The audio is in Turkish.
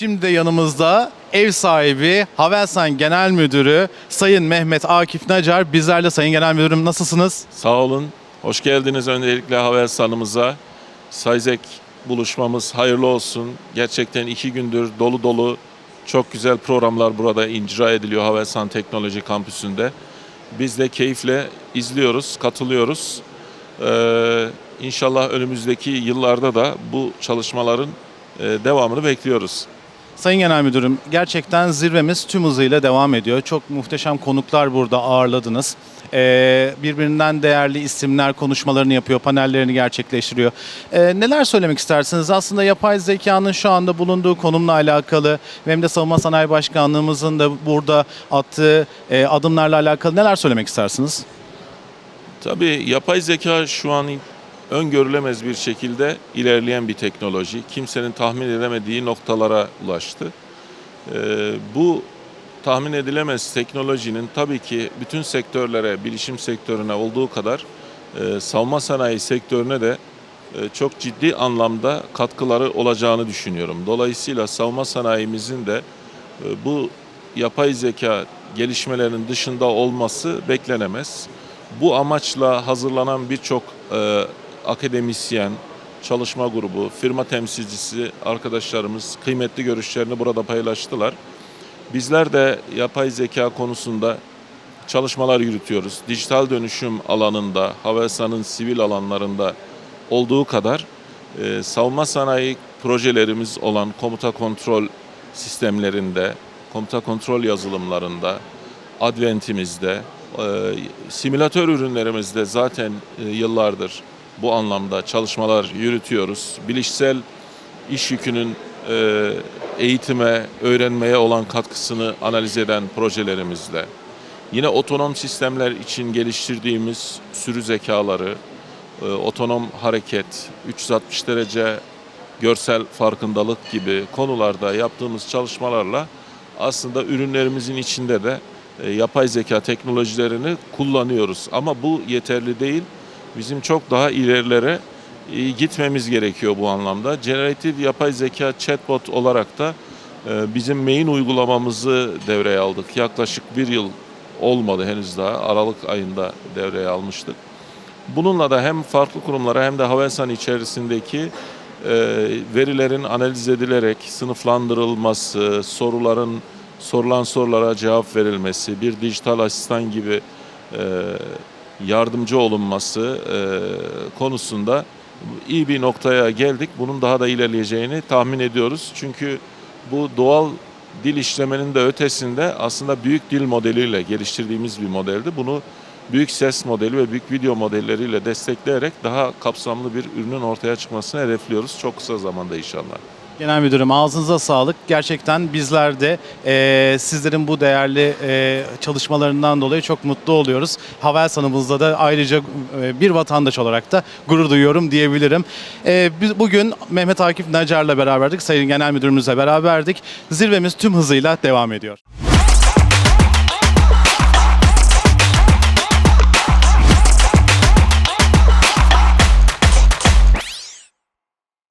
Şimdi de yanımızda ev sahibi Havelsan Genel Müdürü Sayın Mehmet Akif Nacar. Bizlerle Sayın Genel Müdürüm nasılsınız? Sağ olun. Hoş geldiniz öncelikle Havelsan'ımıza. Sayzek buluşmamız hayırlı olsun. Gerçekten iki gündür dolu dolu çok güzel programlar burada icra ediliyor Havelsan Teknoloji Kampüsü'nde. Biz de keyifle izliyoruz, katılıyoruz. Ee, inşallah önümüzdeki yıllarda da bu çalışmaların e, devamını bekliyoruz. Sayın Genel Müdürüm gerçekten zirvemiz tüm hızıyla devam ediyor. Çok muhteşem konuklar burada ağırladınız. Ee, birbirinden değerli isimler konuşmalarını yapıyor, panellerini gerçekleştiriyor. Ee, neler söylemek istersiniz? Aslında yapay zekanın şu anda bulunduğu konumla alakalı ve hem de Savunma Sanayi Başkanlığımızın da burada attığı e, adımlarla alakalı neler söylemek istersiniz? Tabii yapay zeka şu an öngörülemez bir şekilde ilerleyen bir teknoloji. Kimsenin tahmin edemediği noktalara ulaştı. Ee, bu tahmin edilemez teknolojinin tabii ki bütün sektörlere, bilişim sektörüne olduğu kadar e, savunma sanayi sektörüne de e, çok ciddi anlamda katkıları olacağını düşünüyorum. Dolayısıyla savunma sanayimizin de e, bu yapay zeka gelişmelerinin dışında olması beklenemez. Bu amaçla hazırlanan birçok e, akademisyen, çalışma grubu, firma temsilcisi arkadaşlarımız kıymetli görüşlerini burada paylaştılar. Bizler de yapay zeka konusunda çalışmalar yürütüyoruz. Dijital dönüşüm alanında, Havelsan'ın sivil alanlarında olduğu kadar e, savunma sanayi projelerimiz olan komuta kontrol sistemlerinde, komuta kontrol yazılımlarında, Advent'imizde, e, simülatör ürünlerimizde zaten e, yıllardır bu anlamda çalışmalar yürütüyoruz. Bilişsel iş yükünün e, eğitime, öğrenmeye olan katkısını analiz eden projelerimizle, yine otonom sistemler için geliştirdiğimiz sürü zekaları, e, otonom hareket, 360 derece görsel farkındalık gibi konularda yaptığımız çalışmalarla aslında ürünlerimizin içinde de e, yapay zeka teknolojilerini kullanıyoruz. Ama bu yeterli değil. Bizim çok daha ilerilere e, gitmemiz gerekiyor bu anlamda. Generative yapay zeka chatbot olarak da e, bizim main uygulamamızı devreye aldık. Yaklaşık bir yıl olmadı henüz daha. Aralık ayında devreye almıştık. Bununla da hem farklı kurumlara hem de Havelsan içerisindeki e, verilerin analiz edilerek sınıflandırılması, soruların sorulan sorulara cevap verilmesi, bir dijital asistan gibi yardımcı olunması e, konusunda iyi bir noktaya geldik. Bunun daha da ilerleyeceğini tahmin ediyoruz. Çünkü bu doğal dil işlemenin de ötesinde aslında büyük dil modeliyle geliştirdiğimiz bir modeldi. Bunu büyük ses modeli ve büyük video modelleriyle destekleyerek daha kapsamlı bir ürünün ortaya çıkmasını hedefliyoruz. Çok kısa zamanda inşallah. Genel Müdürüm ağzınıza sağlık. Gerçekten bizler de e, sizlerin bu değerli e, çalışmalarından dolayı çok mutlu oluyoruz. Havelsan'ımızda da ayrıca e, bir vatandaş olarak da gurur duyuyorum diyebilirim. E, biz bugün Mehmet Akif Nacar'la beraberdik. Sayın Genel Müdürümüzle beraberdik. Zirvemiz tüm hızıyla devam ediyor.